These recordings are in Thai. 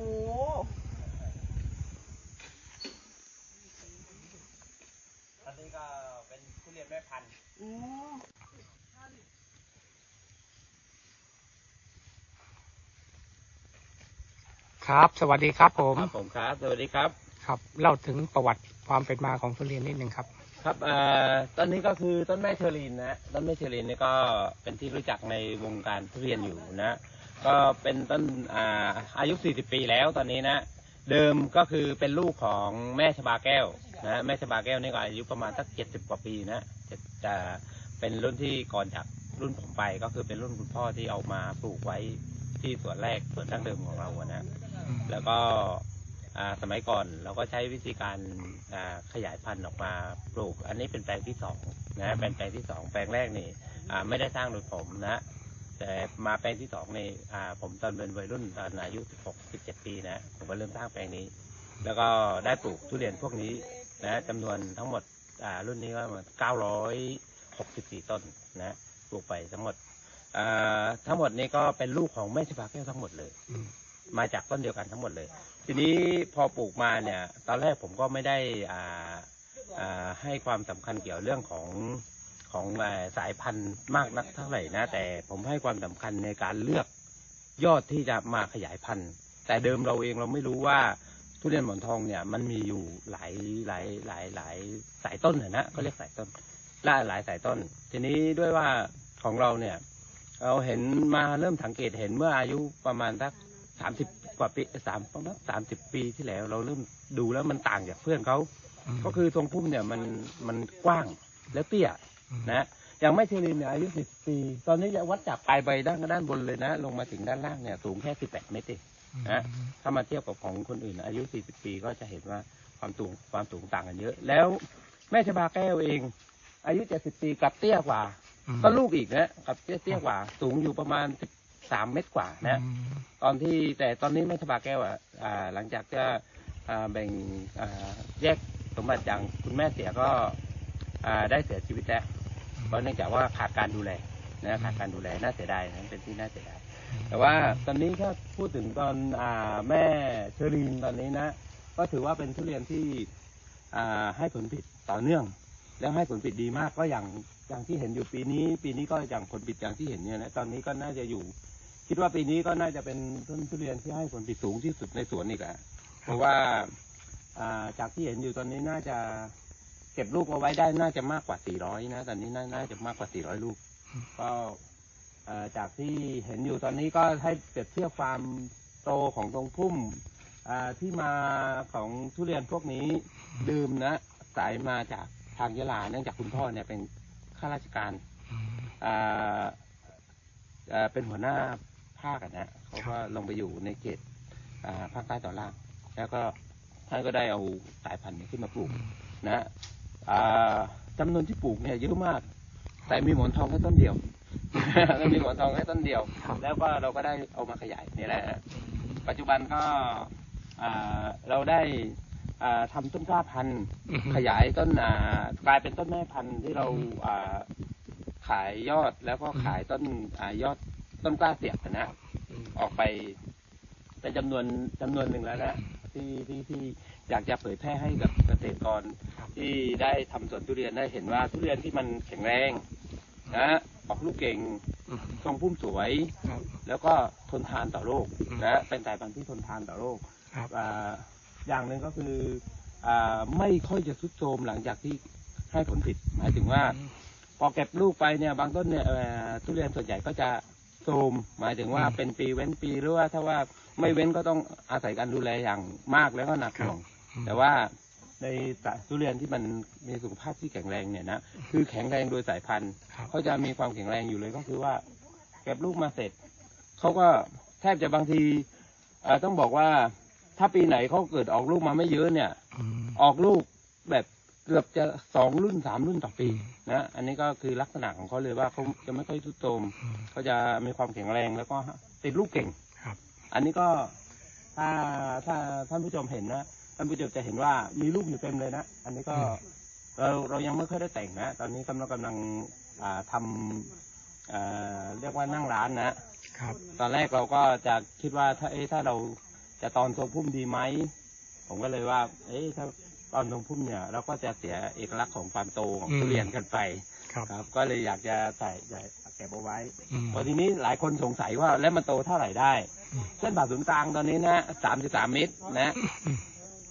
อ้โหอันนี้ก็เป็นทุเรียนแม่พันธุ์อืมครับ สวัสดีครับผม ครับผมครับ สวัสดีครับ ครับ เล่าถึงประวัติความเป็นมาของทุเรียนนิดหนึ่งครับ ครับเอ่อต้นนี้ก็คือต้นแม่เชอรีนนะต้นแม่เชอรีนนี่ก็เป็นที่รู้จักในวงการทุเรียนอยู่นะ ก็เป็นต้นอ่าอายุ 40 ปีแล้วตอนนี้นะ เดิมก็คือเป็นลูกของแม่ชบาแก้วนะแม่ชบาแก้วนี่ก็อายุประมาณสัก 70 กว่าปีนะจะเป็นรุ่นที่ก่อนจากรุ่นผมไปก็คือเป็นรุ่นคุณพ่อที่เอามาปลูกไว้ที่สวนแรกสวนดั้งเดิมของเราอะนะ แล้วก็สมัยก่อนเราก็ใช้วิธีการขยายพันธุ์ออกมาปลูก อันนี้เป็นแปลงที่สองนะเป็นแปลงที่สองแปลงแรกนี่ไม่ได้สร้างโดยผมนะ แต่มาแปลงที่สองในอ่าผมตอนเป็นวัยรุ่นตอนอายุ16 17 ปีนะผมก็เริ่มสร้างแปลงนี้ แล้วก็ได้ปลูกทุเรียนพวกนี้นะจำนวนทั้งหมดอ่ารุ่นนี้ก็ประมา964 ต้นนะปลูกไปทั้งหมดอ่าทั้งหมดนี้ก็เป็นลูกของแม่ชบาแก้วทั้งหมดเลย มาจากต้นเดียวกันทั้งหมดเลย ทีนี้พอปลูกมาเนี่ย ตอนแรกผมก็ไม่ได้อ่าอ่าให้ความสำคัญเกี่ยวเรื่องของ ของอ่าสายพันธุ์มากนักเท่าไหร่นะ แต่ผมให้ความสำคัญในการเลือกยอดที่จะมาขยายพันธุ์ แต่เดิมเราเองเราไม่รู้ว่าทุเรียนหมอนทองเนี่ยมันมีอยู่หลายหลายหลายหลายสายต้นนะนะเขาเรียกสายต้นหลายหลายสายต้น ทีนี้ด้วยว่าของเราเนี่ย เราเห็นมาเริ่มสังเกตเห็นเมื่ออายุประมาณสักสามสิบกว่าปีสามประมาณสามสิบปีที่แล้ว เราเริ่มดูแล้วมันต่างจากเพื่อนเขาก็คือทรงพุ่มเนี่ยมันมันกว้างและเตี้ย นะอย่างไม่เชลินเนี่ยอายุสิบปีตอนนี้จะวัดจากปลายใบด้านด้านบนเลยนะ ลงมาถึงด้านล่างเนี่ยสูงแค่สิบแปดเมตรเองนะถ้ามาเทียบกับของคนอื่น อายุ40ปีก็จะเห็นว่าความสูงความสูงต่างกันเยอะ แล้วแม่ชบาแก้วเอง อายุ70ปีกลับเตี้ยกว่า ก็ลูกอีกนะกลับเตี้ยเตี้ยกว่า สูงอยู่ประมาณ13เมตรกว่านะ ตอนที่แต่ตอนนี้แม่ชบาแก้วอะอ่าหลังจากจะอ่าแบ่งอ่าแยกสมบัติอย่างคุณแม่เสียก็อ่าได้เสียชีวิตแล้ว เพราะเนื่องจากว่าขาดการดูแลนะขาดการดูแลน่าเสียดายนะเป็นที่น่าเสียดายแต่ว่าตอนนี้ถ้าพูดถึงตอนอาแม่เชอรีนตอนนี้นะ ก็ถือว่าเป็นทุเรียนที่อ่าให้ผลผลิตต่อเนื่อง แล้วให้ผลผลิตดีมากก็อย่างอย่างที่เห็นอยู่ปีนี้ ปีนี้ก็อย่างผลผลิตอย่างที่เห็นเนี่ยนะตอนนี้ก็น่าจะอยู่ คิดว่าปีนี้ก็น่าจะเป็นต้นทุเรียนที่ให้ผลผลิตสูงที่สุดในสวนอีกอะเพราะว่าอ่าจากที่เห็นอยู่ตอนนี้น่าจะ เก็บลูกเอาไว้ได้น่าจะมากกว่า 400 นะ ตอนนี้น่าน่าจะมากกว่า 400 ลูก ก็เอ่อจากที่เห็นอยู่ตอนนี้ก็ให้เปรียบเทียบความโตของตรงพุ่มอ่าที่มาของทุเรียนพวกนี้ดื่มนะ สายมาจากทางยะลาเนื่องจากคุณพ่อเนี่ยเป็นข้าราชการอ่าเอ่อเป็นหัวหน้าภาคอะนะเขาก็ลงไปอยู่ในเขตอ่าภาคใต้ตอนล่าง แล้วก็ท่านก็ได้เอาสายพันธุ์นี้ขึ้นมาปลูกนะอ่า จำนวนที่ปลูกเนี่ยเยอะมาก แต่มีหมอนทองแค่ต้นเดียวก็มีหมอนทองแค่ต้นเดียวครับแล้วก็เราก็ได้เอามาขยายนี่แหละปัจจุบันก็อ่าเราได้อ่าทำต้นกล้าพันธุ์ ขยายต้นอ่ากลายเป็นต้นแม่พันธุ์ที่เราอ่าขายยอดแล้วก็ขายต้นอ่ายอดต้นกล้าเสียบนะออกไปเป็นจำนวนจำนวนหนึ่งแล้วนะที่ที่ที่ อยากจะเผยแพร่ให้กับเกษตรกรครับที่ได้ทำสวนทุเรียนได้เห็นว่าทุเรียนที่มันแข็งแรงนะออกลูกเก่งทรงพุ่มสวยครับแล้วก็ทนทานต่อโรคอืมนะเป็นสายพันธุ์ที่ทนทานต่อโรคครับอ่าอย่างหนึ่งก็คืออ่าไม่ค่อยจะทรุดโทรมหลังจากที่ให้ผลผลิตหมายถึงว่า พอเก็บลูกไปเนี่ยบางต้นเนี่ยเอ่อทุเรียนส่วนใหญ่ก็จะโทรมหมายถึงว่าอืมเป็นปีเว้นปีหรือว่าถ้าว่าไม่เว้นก็ต้องอาศัยการดูแลอย่างมากแล้วก็หนักหน่วง แต่ว่าในสายทุเรียนที่มันมีสุขภาพที่แข็งแรงเนี่ยนะคือแข็งแรงโดยสายพันธุ์ครับเขาจะมีความแข็งแรงอยู่เลยก็คือว่าเก็บลูกมาเสร็จเขาก็แทบจะบางทีเอ่อต้องบอกว่าถ้าปีไหนเขาเกิดออกลูกมาไม่เยอะเนี่ยอืมออกลูกแบบเกือบจะสองรุ่นสามรุ่นต่อปีนะอันนี้ก็คือลักษณะของเขาเลยว่าเขาจะไม่ค่อยทุดโทรมอืมเขาจะมีความแข็งแรงแล้วก็ติดลูกเก่งครับอันนี้ก็ถ้าถ้าท่านผู้ชมเห็นนะ ท่านผู้ชมจะเห็นว่ามีลูกอยู่เต็มเลยนะ อันนี้ก็อืมเราเรายังไม่ค่อยได้แต่งนะ ตอนนี้กำลังกำลังอ่าทำอ่าเรียกว่านั่งร้านนะครับ ตอนแรกเราก็จะคิดว่าถ้าเอ๊ะถ้าเราจะตอนทรงพุ่มดีไหม ผมก็เลยว่า เอ๊ะถ้าตอนทรงพุ่มเนี่ยเราก็จะเสียเอกลักษณ์ของความโตของอืมทุเรียนกันไปครับครับ ก็เลยอยากจะใส่ใส่เก็บเอาไว้อืมพอทีนี้หลายคนสงสัยว่าแล้วมันโตเท่าไหร่ได้อืมเส้นผ่าศูนย์กลางตอนนี้นะสามสิบสามเมตรนะ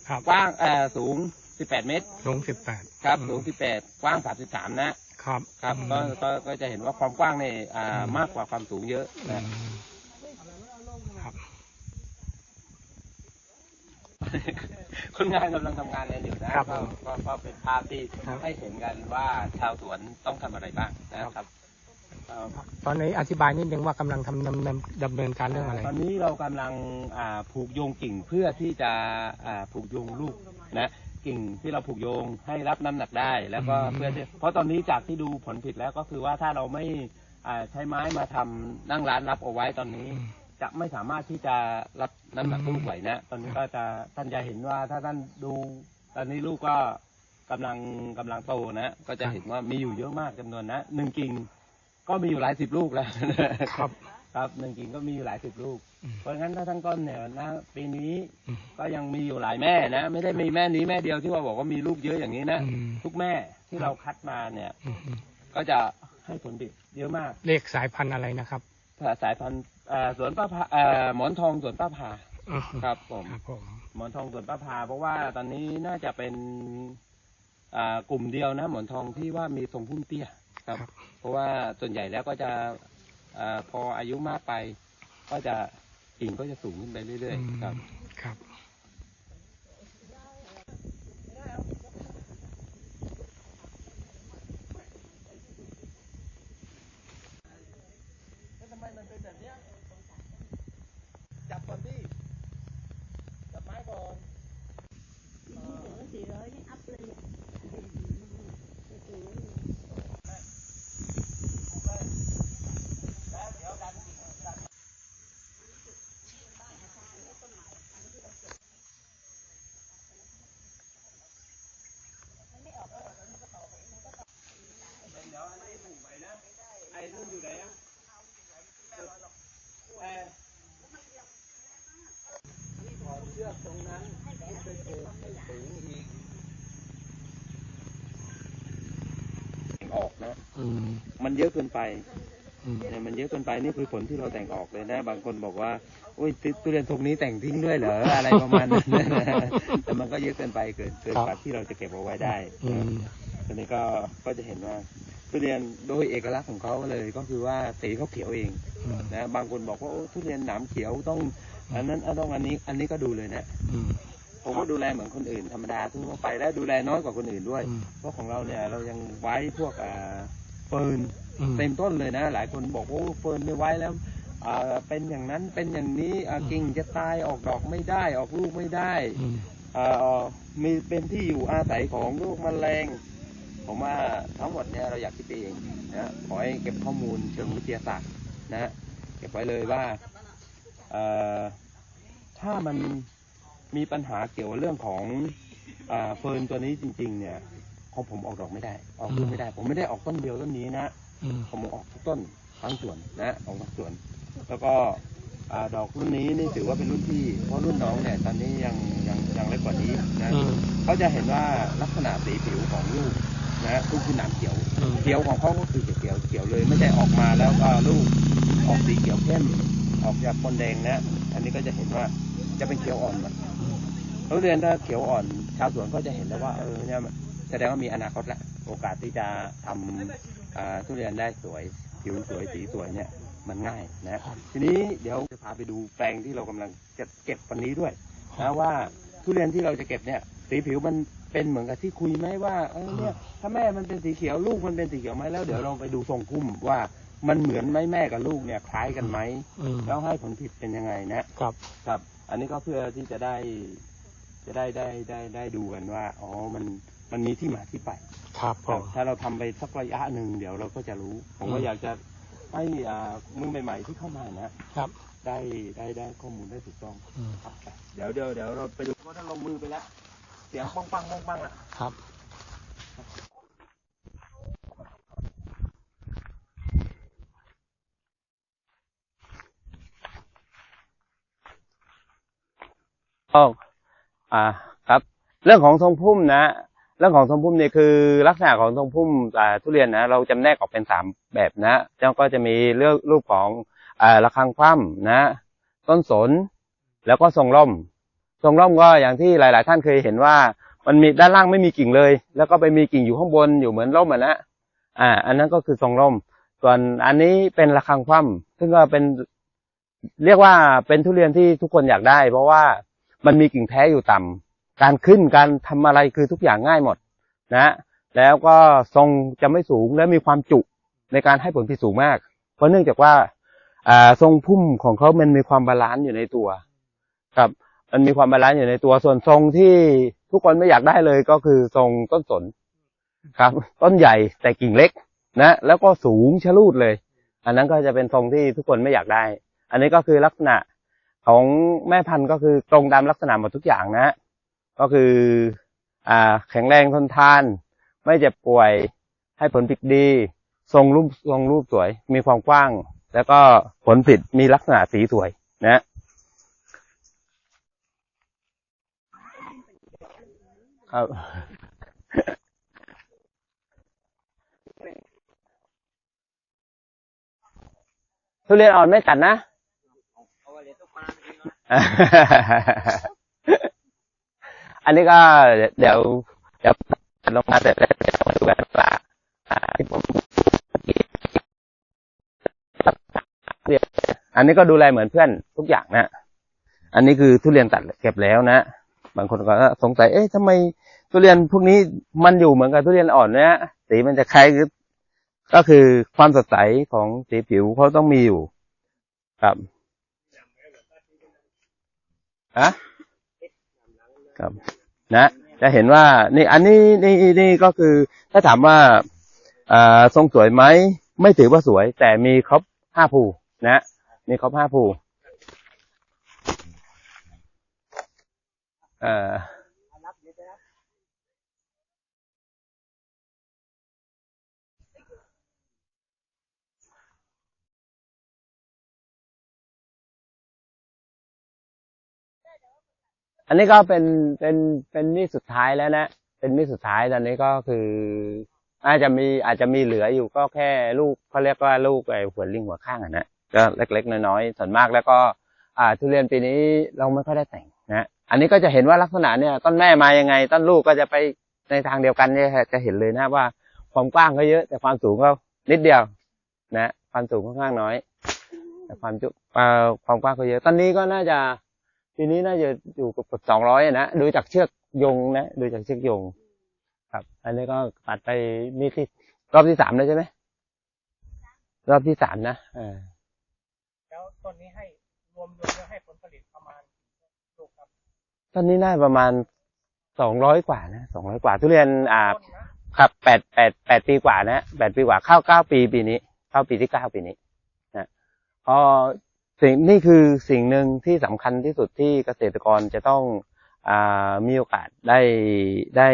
ครับกว้างเอ่อสูงสิบแปดเมตรลงสิบแปด ครับสูงสิบแปดกว้างสามสิบสามนะครับครับอืมก็ก็ก็จะเห็นว่าความกว้างเนี่ยอ่าอืมมากกว่าความสูงเยอะอืนะมครับ คนงานกำลังทำงานกันอยู่นะครับก็ผมก็ก็เป็นภาพที่ครับให้เห็นกันว่าชาวสวนต้องทำอะไรบ้างนะครับเอ่อ ตอนนี้อธิบายนิดนึงว่ากำลังทำดำเนินดำเนินการเรื่องอะไร ตอนนี้เรากำลังอ่าผูกโยงกิ่งเพื่อที่จะอ่าผูกโยงลูกนะกิ่งที่เราผูกโยงให้รับน้ำหนักได้แล้วก็อืมเพื่อที่เพราะตอนนี้จากที่ดูผลผิดแล้วก็คือว่าถ้าเราไม่อ่าใช้ไม้มาทำนั่งร้านรับเอาไว้ตอนนี้อืมจะไม่สามารถที่จะรับน้ำหนักอืมลูกไหวนะ ตอนนี้ก็จะท่านจะเห็นว่าถ้าท่านดูตอนนี้ลูกก็กำลังกำลังโตนะ ก็จะเห็นว่ามีอยู่เยอะมากจำนวนนะหนึ่งกิ่ง ก็มีอยู่หลายสิบลูกแล้วครับ ครับหนึ่งกิ่งก็มีอยู่หลายสิบลูกอืมเพราะงั้นถ้าทั้งต้นเนี่ยนะปีนี้อืมก็ยังมีอยู่หลายแม่นะ ไม่ได้มีแม่นี้แม่เดียวที่ว่าบอกว่ามีลูกเยอะอย่างนี้นะอืมทุกแม่ที่เราคัดมาเนี่ยอืมอืมก็จะให้ผลผลิตเยอะมาก เลขสายพันธุ์อะไรนะครับสายพันธุ์เอ่อสวนป้าพาเอ่อหมอนทองสวนป้าพาอืมครับผมครับผมหมอนทองสวนป้าพา เพราะว่าตอนนี้น่าจะเป็นอ่ากลุ่มเดียวนะ หมอนทองที่ว่ามีทรงพุ่มเตี้ย ครับครับ เพราะว่าส่วนใหญ่แล้วก็จะอาพออายุมากไป ก็จะกิ่งก็จะสูงขึ้นไปเรื่อย ๆ ครับ ครับ ทำไมมันเป็นแบบเนี้ยจับก่อนดิจับไม้ก่อน สี่ร้อยนี่อัพเลยอะ เดี๋ยวอันนี้ผูกไปนะ ไอ้นุ่นอยู่ไหนอะเออนี่ถอดเชือกตรงนั้นขึ้นไปผูกให้สูง อีกออกนะอืมมันเยอะเกินไปอืมเนี่ยมันเยอะเกินไปนี่คือผลที่เราแต่งออกเลยนะ บางคนบอกว่าอุ้ยทุเรียนทรงนี้แต่งทิ้งด้วยเหรออะไรประมาณนั้นแต่มันก็เยอะเกินไปเกินเกินกว่าที่เราจะเก็บเอาไว้ได้อืมทีนี้ก็ก็จะเห็นว่าทุเรียนโดยเอกลักษณ์ของเขาเลยก็คือว่าสีเขาเขียวเองอืมนะบางคนบอกว่าโอ้ทุเรียนหนามเขียวต้องอันนั้นอันต้องอันนี้อันนี้ก็ดูเลยนะอืม ผมก็ดูแลเหมือนคนอื่นธรรมดาทั่วไปและดูแลน้อยกว่าคนอื่นด้วยอืมเพราะของเราเนี่ยเรายังไว้พวกอ่าเฟิร์นอืมเต็มต้นเลยนะ หลายคนบอกว่าโอ้เฟิร์นไม่ไว้แล้วอ่าเป็นอย่างนั้นเป็นอย่างนี้อ่ากิ่งจะตายออกดอกไม่ได้ ออกลูกไม่ได้อืมเอ่อมีเป็นที่อยู่อาศัยของโรคแมลงผมว่าทั้งหมดเนี่ยเราอยากคิดเองนะขอให้เก็บข้อมูลเชิงวิทยาศาสตร์นะเก็บไว้เลยว่าเอ่อถ้ามัน มีปัญหาเกี่ยวกับเรื่องของอาเฟิร์นตัวนี้จริง ๆ เนี่ยของผมออกดอกไม่ได้ ออกลูกไม่ได้ ผมไม่ได้ออกต้นเดียวต้นนี้นะอืมผมออกทุกต้นทั้งสวนนะออกทั้งสวน แล้วก็อ่าดอกรุ่นนี้นี่ถือว่าเป็นรุ่นพี่เพราะรุ่นน้องเนี่ยตอนนี้ยังยังยังเล็กกว่านี้นะอืมเขาจะเห็นว่าลักษณะสีผิวของลูกนะลูกคือหนามเขียวอืมเขียวของเขาก็คือเขียวเขียวเลย ไม่ใช่ออกมาแล้วก็ลูกออกสีเขียวเข้มออกจากปนแดงนะ อันนี้ก็จะเห็นว่าจะเป็นเขียวอ่อนหมด ทุเรียนถ้าเขียวอ่อนชาวสวนก็จะเห็นแล้วว่าเออเนี่ยแสดงว่ามีอนาคตละโอกาสที่จะทำทุเรียนได้สวยผิวสวยสีสวยเนี่ยมันง่ายนะทีนี้เดี๋ยวจะพาไปดูแปลงที่เรากำลังจะเก็บวันนี้ด้วยนะว่าทุเรียนที่เราจะเก็บเนี่ยสีผิวมันเป็นเหมือนกับที่คุยไหมว่าเออเนี่ยถ้าแม่มันเป็นสีเขียวลูกมันเป็นสีเขียวไหมแล้วเดี๋ยวเราไปดูทรงพุ่มว่ามันเหมือนไหมแม่กับลูกเนี่ยคล้ายกันไหมแล้วให้ผลผลิตเป็นยังไงนะครับครับ อันนี้ก็เพื่อที่จะได้ จะได้ได้ได้ได้ดูกันว่า อ๋อ มันมันมีที่มาที่ไป ครับผครับม ถ้าเราทำไปสักระยะหนึ่งเดี๋ยวเราก็จะรู้ ผมก็อืม อยากจะให้อ่ามือใหม่ ๆ ที่เข้ามานะครับ ได้ได้ได้ข้อมูลได้ถูกต้องอืม ครับเดี๋ยวเดี๋ยวเดี๋ยวเราไปดูเพราะถ้าลงมือไปแล้ว เสียงปังปังปังปังอะ ครับ ก็ อ่าครับ เรื่องของทรงพุ่มนะ เรื่องของทรงพุ่มเนี่ยคือลักษณะของทรงพุ่มอ่าทุเรียนนะ เราจำแนกออกเป็นสามแบบนะแล้วก็จะมีเรื่องรูปของอ่าระฆังคว่ำนะ ต้นสน แล้วก็ทรงร่ม ทรงร่มก็อย่างที่หลาย ๆ ท่านเคยเห็นว่ามันมีด้านล่างไม่มีกิ่งเลย แล้วก็ไปมีกิ่งอยู่ข้างบนอยู่เหมือนร่มอะนะอ่า อันนั้นก็คือทรงร่ม ส่วนอันนี้เป็นระฆังคว่ำซึ่งก็เป็นเรียกว่าเป็นทุเรียนที่ทุกคนอยากได้ เพราะว่า มันมีกิ่งแท้อยู่ต่ำการขึ้นการทำอะไรคือทุกอย่างง่ายหมดนะแล้วก็ทรงจะไม่สูงและมีความจุในการให้ผลผลิตสูงมาก เพราะเนื่องจากว่าอ่าทรงพุ่มของเขามันมีความบาลานซ์อยู่ในตัว ครับ มันมีความบาลานซ์อยู่ในตัวส่วนทรงที่ทุกคนไม่อยากได้เลยก็คือทรงต้นสนครับ ต้นใหญ่แต่กิ่งเล็กนะแล้วก็สูงชะลูดเลย อันนั้นก็จะเป็นทรงที่ทุกคนไม่อยากได้ อันนี้ก็คือลักษณะ ของแม่พันธุ์ก็คือตรงตามลักษณะหมดทุกอย่างนะ ก็คืออ่าแข็งแรงทนทาน ไม่เจ็บป่วยให้ผลผลิตดี ทรงรูปทรงรูปสวย มีความกว้าง แล้วก็ผลผลิตมีลักษณะสีสวยนะครับทุเรียนอ่อนไม่ตัดนะ อันนี้ก็เดี๋ยวเดี๋ยวลงมาเสร็จแล้วเดี๋ยวมาดูกันว่าอ่าที่ผมอันนี้ก็ดูแลเหมือนเพื่อนทุกอย่างนะ อันนี้คือทุเรียนตัดเก็บแล้วนะ บางคนก็สงสัย เอ๊ะทำไมทุเรียนพวกนี้มันอยู่เหมือนกับทุเรียนอ่อนเนี่ยสีมันจะคล้ายก็คือความสดใสของสีผิวเขาต้องมีอยู่ ครับ อะครับนะจะเห็นว่านี่อันนี้นี่นี่ก็คือ ถ้าถามว่าอ่าทรงสวยไหมไม่ถือว่าสวย แต่มีครบห้าภูนะมีครบห้าภูเอ่อ อันนี้ก็เป็นเป็นเป็นมีดสุดท้ายแล้วนะ เป็นมีดสุดท้ายตอนนี้ก็คืออาจจะมีอาจจะมีเหลืออยู่ก็แค่ลูกเขาเรียกว่าลูกไอ้หัวลิงหัวข้างอะนะก็เล็กๆน้อยๆส่วนมากแล้วก็ อ่าทุเรียนปีนี้เราไม่ค่อยได้แต่งนะอันนี้ก็จะเห็นว่าลักษณะเนี่ยต้นแม่มายังไงต้นลูกก็จะไปในทางเดียวกันเนี่ยจะเห็นเลยนะว่าความกว้างก็เยอะ แต่ความสูงก็นิดเดียว นะ ความสูงค่อนข้างน้อย แต่ความจุอ่าความกว้างก็เยอะ ตอนนี้ก็น่าจะ ปีนี้น่าจะอยู่กับสองร้อยนะดูจากเชือกโยงนะดูจากเชือกโยง ครับ อันนี้ก็ตัดไปมีที่รอบที่สามแล้วใช่ไหมรอบที่สามนะเออแล้วต้นนี้ให้รวมรวมแล้วให้ผลผลิตประมาณลูกครับตอนนี้น่าประมาณสองร้อยกว่านะสองร้อยกว่า ทุเรียนอ่าต้นนะครับแปดแปดแปดปีกว่านะแปดปีกว่าเข้าเก้าปีปีนี้ เข้าปีที่เก้าปีนี้นะพอ สิ่งนี่คือสิ่งหนึ่งที่สำคัญที่สุดที่เกษตรกรจะต้องอมีโอกาสได้ได้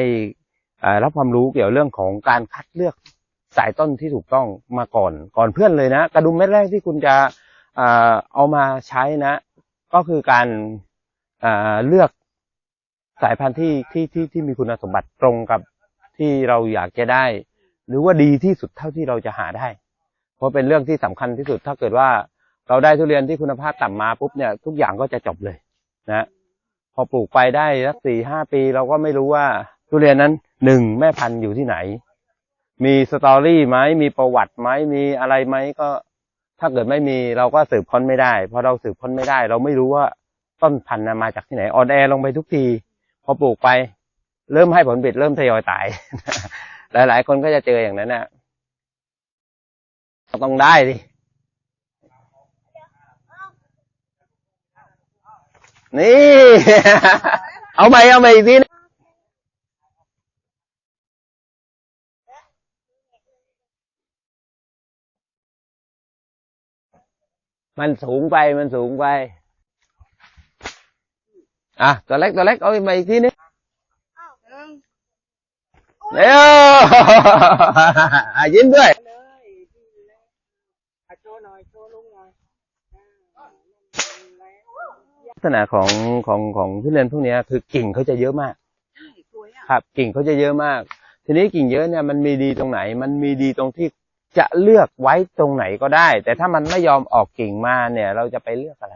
รับความรู้เกี่ยวเรื่องของการคัดเลือกสายต้นที่ถูกต้องมาก่อนก่อนเพื่อนเลยนะ กระดุมเม็ดแรกที่คุณจะเอามาใช้นะ ก็คือการเลือกสายพันธุ์ที่ที่ที่ที่มีคุณสมบัติตรงกับที่เราอยากจะได้ หรือว่าดีที่สุดเท่าที่เราจะหาได้ เพราะเป็นเรื่องที่สำคัญที่สุดถ้าเกิดว่า เราได้ทุเรียนที่คุณภาพต่ำมาปุ๊บเนี่ยทุกอย่างก็จะจบเลยนะพอปลูกไปได้สักสี่ห้าปีเราก็ไม่รู้ว่าทุเรียนนั้นหนึ่งแม่พันธุ์อยู่ที่ไหน มีสตอรี่ไหมมีประวัติไหมมีอะไรไหมก็ ถ้าเกิดไม่มีเราก็สืบค้นไม่ได้พอเราสืบค้นไม่ได้ เราไม่รู้ว่าต้นพันธุ์มาจากที่ไหนออนแอร์ลงไปทุกที พอปลูกไป เริ่มให้ผลผลิตเริ่มทยอยตาย หลาย ๆ คนก็จะเจออย่างนั้นนะต้องได้ดิ นี่เอาไปเอาไปอีกทีนะมันสูงไปมันสูงไป อะตัวเล็กตัวเล็กเอาไปอีกทีนึงเอ้ยอะยิ้มด้วยเลยอะโชว์หน่อยโชว์ลุงหน่อยอ่า ษณะของของของทุเรียนพวกเนี้ยคือกิ่งเขาจะเยอะมากใช่สวยอะครับกิ่งเขาจะเยอะมาก ทีนี้กิ่งเยอะเนี่ยมันมีดีตรงไหน มันมีดีตรงที่จะเลือกไว้ตรงไหนก็ได้ แต่ถ้ามันไม่ยอมออกกิ่งมาเนี่ย เราจะไปเลือกอะไร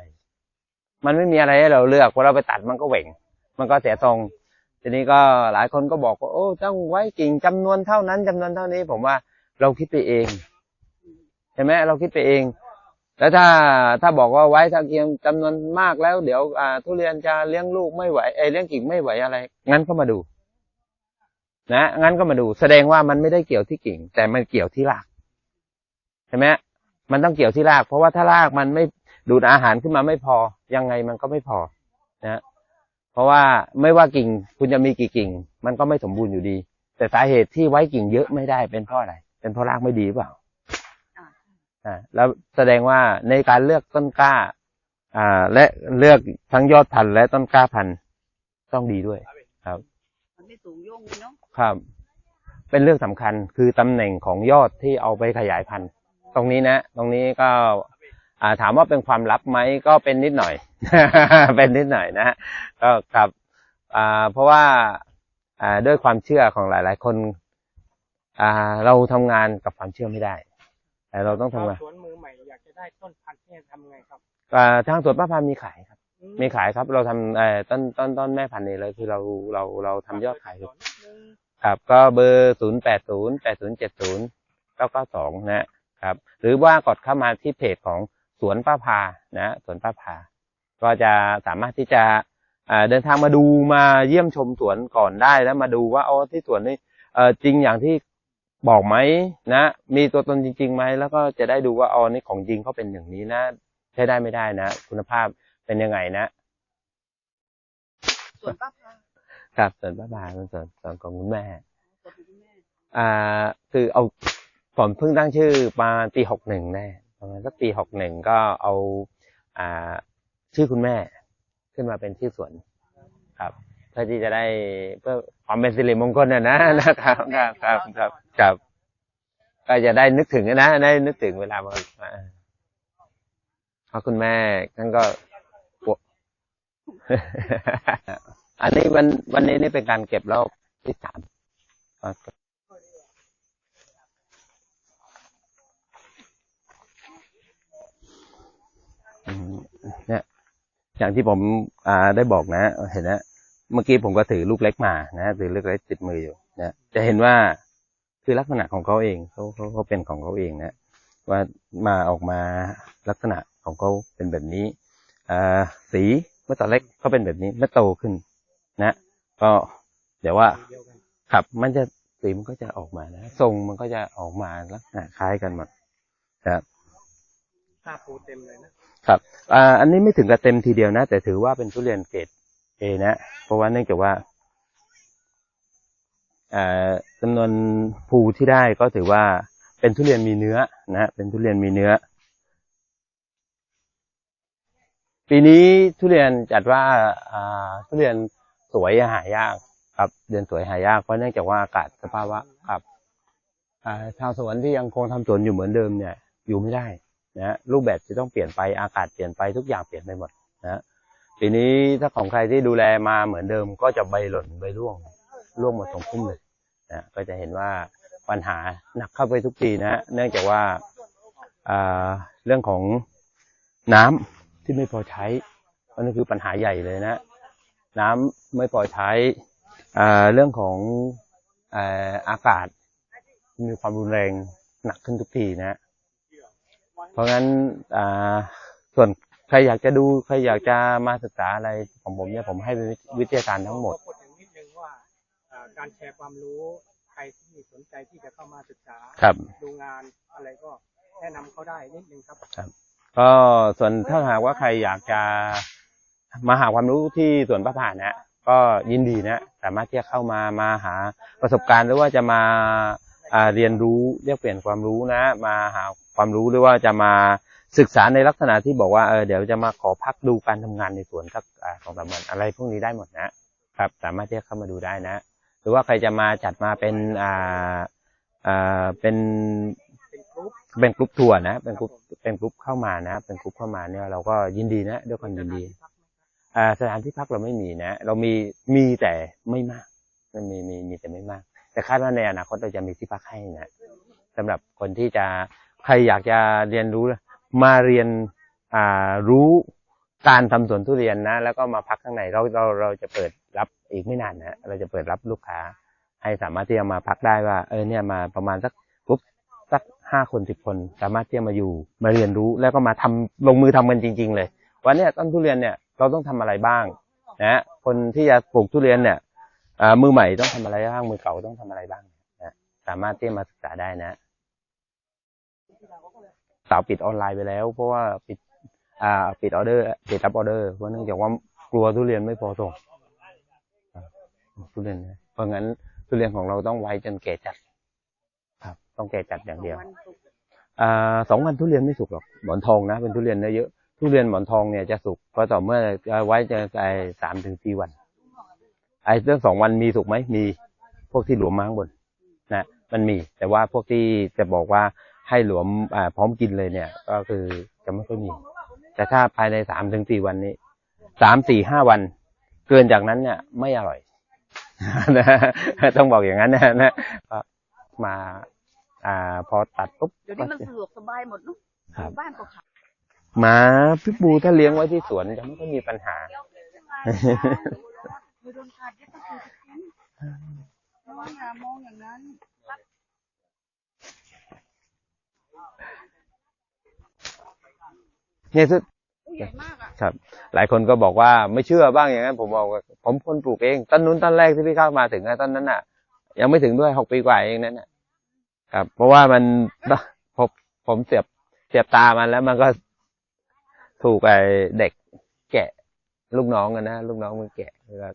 มันไม่มีอะไรให้เราเลือกพอเราไปตัดมันก็เหว่ง มันก็เสียทรง ทีนี้ก็หลายคนก็บอกว่าโอ้ต้องไว้กิ่งจำนวนเท่านั้นจำนวนเท่านี้ ผมว่าเราคิดไปเองใช่ไหมเราคิดไปเอง แล้วถ้าถ้าบอกว่าไว้ถ้าเกียงจำนวนมากแล้ว เดี๋ยวอ่าทุเรียนจะเลี้ยงลูกไม่ไหวเอเลี้ยงกิ่งไม่ไหวอะไร งั้นก็มาดู นะงั้นก็มาดู แสดงว่ามันไม่ได้เกี่ยวที่กิ่ง แต่มันเกี่ยวที่รากใช่ไหมมันต้องเกี่ยวที่ราก เพราะว่าถ้ารากมันไม่ดูดอาหารขึ้นมาไม่พอ ยังไงมันก็ไม่พอ นะเพราะว่าไม่ว่ากิ่ง คุณจะมีกี่กิ่ง มันก็ไม่สมบูรณ์อยู่ดี แต่สาเหตุที่ไว้กิ่งเยอะไม่ได้เป็นเพราะอะไร เป็นเพราะรากไม่ดีหรือเปล่า แล้วแสดงว่าในการเลือกต้นกล้า อ่า และเลือกทั้งยอดพันธุ์และต้นกล้าพันธุ์ต้องดีด้วย ครับมันไม่สูงโยงเลยเนาะครับ เป็นเรื่องสำคัญคือตำแหน่งของยอดที่เอาไปขยายพันธุ์ตรงนี้นะ ตรงนี้ก็อ่าถามว่าเป็นความลับไหมก็เป็นนิดหน่อย เป็นนิดหน่อยนะฮะก็ครับอ่าเพราะว่าอ่าด้วยความเชื่อของหลาย ๆ คนอ่าเราทำงานกับความเชื่อไม่ได้ แต่เราต้องทำงานชาวสวนมือใหม่อยากจะได้ต้นพันธุ์เนี่ยทำไงครับอ่าทางสวนป้าพามีขายครับอืมีขายครับ เราทำเอ่อต้นต้นต้นแม่พันธุ์นี่เลยคือเราเราเราทำยอดขายครับนิดนึงครับ ก็เบอร์ศูนย์แปดศูนย์แปดศูนย์เจ็ดศูนย์เก้าเก้าสองนะครับ หรือว่ากดเข้ามาที่เพจของสวนป้าพานะสวนป้าพา ก็จะสามารถที่จะอ่าเดินทางมาดูมาเยี่ยมชมสวนก่อนได้แล้วมาดูว่าอ๋อที่สวนนี่เออจริงอย่างที่ บอกไหมนะ มีตัวตนจริงๆไหมแล้วก็จะได้ดูว่าอ๋อนี่ของจริงเขาเป็นอย่างนี้นะใช้ได้ไม่ได้นะ คุณภาพเป็นยังไงนะส่วนป้าพาครับส่วนป้าบาเป็นส่วนส่วนของคุณแม่ส่วนคุณแม่อ่า คือเอาผมเพิ่งตั้งชื่อมาปีหกหนึ่งแน่ประมาณสักปีหกหนึ่งก็เอาอ่าชื่อคุณแม่ ขึ้นมาเป็นชื่อสวนครับเพื่อที่จะได้เพื่อความเป็นสิริมงคลนะนะนะครับครับครับครับครับก็จะได้นึกถึงนะได้นึกถึงเวลามามาเพราะคุณแม่ท่านก็ปวอันนี้วันวันนี้นี่เป็นการเก็บรอบที่สามครับอืมเนี่ยอย่างที่ผมอ่าได้บอกนะ เห็นนะ เมื่อกี้ผมก็ถือลูกเล็กมานะถือลูกเล็กติดมืออยู่นะจะเห็นว่าคือลักษณะของเขาเองเขาเขาเขาเป็นของเขาเองนะว่ามาออกมาลักษณะของเขาเป็นแบบนี้อ่าสีเมื่อตอนเล็กก็เป็นแบบนี้เมื่อโตขึ้น นะ ก็เดี๋ยวว่าเดียวกันขับมันจะสีมันก็จะออกมานะทรงมันก็จะออกมาลักษณะคล้ายกันหมดนะครับห้าภูเต็มเลยนะครับ อ่า อันนี้ไม่ถึงกับเต็มทีเดียวนะ แต่ถือว่าเป็นทุเรียนเกรด เอนะ เพราะว่าเนื่องจากว่าจำนวนภูที่ได้ก็ถือว่าเป็นทุเรียนมีเนื้อนะเป็นทุเรียนมีเนื้อ ปีนี้ทุเรียนจัดว่าทุเรียนสวยหายากครับเดือนสวยหายากเพราะเนื่องจากว่าอากาศสภาวะครับอ่าชาวสวนที่ยังคงทำสวนอยู่เหมือนเดิมเนี่ย อยู่ไม่ได้นะรูปแบบจะต้องเปลี่ยนไปอากาศเปลี่ยนไปทุกอย่างเปลี่ยนไปหมดนะ ปีนี้ถ้าของใครที่ดูแลมาเหมือนเดิมก็จะใบหล่นใบร่วงร่วงหมดตรงพุ่มเลยนะก็จะเห็นว่าปัญหาหนักเข้าไปทุกปีนะเนื่องจากว่าเรื่องของน้ำที่ไม่พอใช้นั่นคือปัญหาใหญ่เลยนะ น้ำไม่พอใช้เรื่องของอากาศมีความรุนแรงหนักขึ้นทุกทีนะ เพราะงั้นส่วน ใครอยากจะดูใครอยากจะมาศึกษาอะไรของผมเนี่ยผมให้เป็นวิทยาการทั้งหมดพูดถึงนิดนึงว่าอ่าการแชร์ความรู้ใครที่สนใจที่จะเข้ามาศึกษาครับดูงานอะไรก็แนะนำเขาได้นิดนึงครับ ก็ส่วนถ้าหากว่าใครอยากจะมาหาความรู้ที่สวนประพานะก็ยินดีนะสามารถที่จะเข้ามามาหาประสบการณ์หรือว่าจะมาอ่าเรียนรู้เรียกเปลี่ยนความรู้นะ มาหาความรู้หรือว่าจะมา ศึกษาในลักษณะที่บอกว่าเออเดี๋ยวจะมาขอพักดูการทำงานในสวนสักอ่าสองสามวันอะไรพวกนี้ได้หมดนะครับ สามารถที่จะเข้ามาดูได้นะ หรือว่าใครจะมาจัดมาเป็นอ่าอ่าเป็นเป็นกรุ๊ปเป็นกรุ๊ปทัวร์นะ เป็นกรุ๊ปเป็นกรุ๊ปเข้ามานะ เป็นกรุ๊ปเข้ามาเนี่ยเราก็ยินดีนะด้วยความยินดีอ่าสถานที่พักเราไม่มีนะ เรามีมีแต่ไม่มากมันมีมีมีแต่ไม่มาก แต่คาดว่าในอนาคตเราจะมีที่พักให้นะสำหรับคนที่จะใครอยากจะเรียนรู้ มาเรียนอ่ารู้การทำสวนทุเรียนนะ แล้วก็มาพักข้างในเราเราเราจะเปิดรับอีกไม่นานนะเราจะเปิดรับลูกค้า ให้สามารถที่จะมาพักได้ว่า เออเนี่ยมาประมาณสักปุ๊บสักห้าคนสิบคน สามารถที่จะมาอยู่มาเรียนรู้แล้วก็มาทำลงมือทำกันจริง ๆ เลย วันนี้ต้นทุเรียนเนี่ยเราต้องทำอะไรบ้างนะคนที่จะปลูกทุเรียนเนี่ยอ่ามือใหม่ต้องทำอะไรบ้างมือเก่าต้องทำอะไรบ้างนะสามารถที่จะมาศึกษาได้นะ สาวปิดออนไลน์ไปแล้ว เพราะว่าปิดอ่าปิดออเดอร์ปิดรับออเดอร์เพราะเนื่องจากว่ากลัวทุเรียนไม่พอส่งอ่าทุเรียนนะเพราะงั้นทุเรียนของเราต้องไว้จนแก่จัด ครับ ต้องแก่จัดอย่างเดียวอ่าสองวันทุเรียนไม่สุกหรอกหมอนทองนะ เป็นทุเรียนเนื้อเยอะทุเรียนหมอนทองเนี่ยจะสุกก็ต่อเมื่อไว้จะไอสามถึงสี่วัน ไอ้เรื่องสองวันมีสุกไหมมีพวกที่หลวมมาข้างบน นะ มันมี แต่ว่าพวกที่จะบอกว่า ให้หลวมอ่าพร้อมกินเลยเนี่ย ก็คือจะไม่ค่อยมี แต่ถ้าภายในสามถึงสี่วันนี้สามสี่ห้าวัน เกินจากนั้นเนี่ย ไม่อร่อยนะต้องบอกอย่างนั้นนะนะก็มาอ่า พอตัดปุ๊บเดี๋ยวนี้มันสะดวกสบายหมดเนอะครับบ้านก็ขายหมาพิษบูถ้าเลี้ยงไว้ที่สวนจะไม่ค่อยมีปัญหาไม่โดนขาดเย็บต้องคือจริงระวังอย่ามองอย่างนั้น เนี่ยสุดผู้ใหญ่มากอะครับ หลายคนก็บอกว่าไม่เชื่อบ้างอย่างนั้น ผมบอกว่าผมคนปลูกเองต้นนู้นต้นแรกที่พี่เข้ามาถึงอะต้นนั้นน่ะ ยังไม่ถึงด้วยหกปีกว่าเองนั่นน่ะ ครับ เพราะว่ามันผมผมเสียบเสียบตามันแล้วมันก็ถูกไอ้เด็กแกะ ลูกน้องกันนะลูกน้องมันแกะแล้ว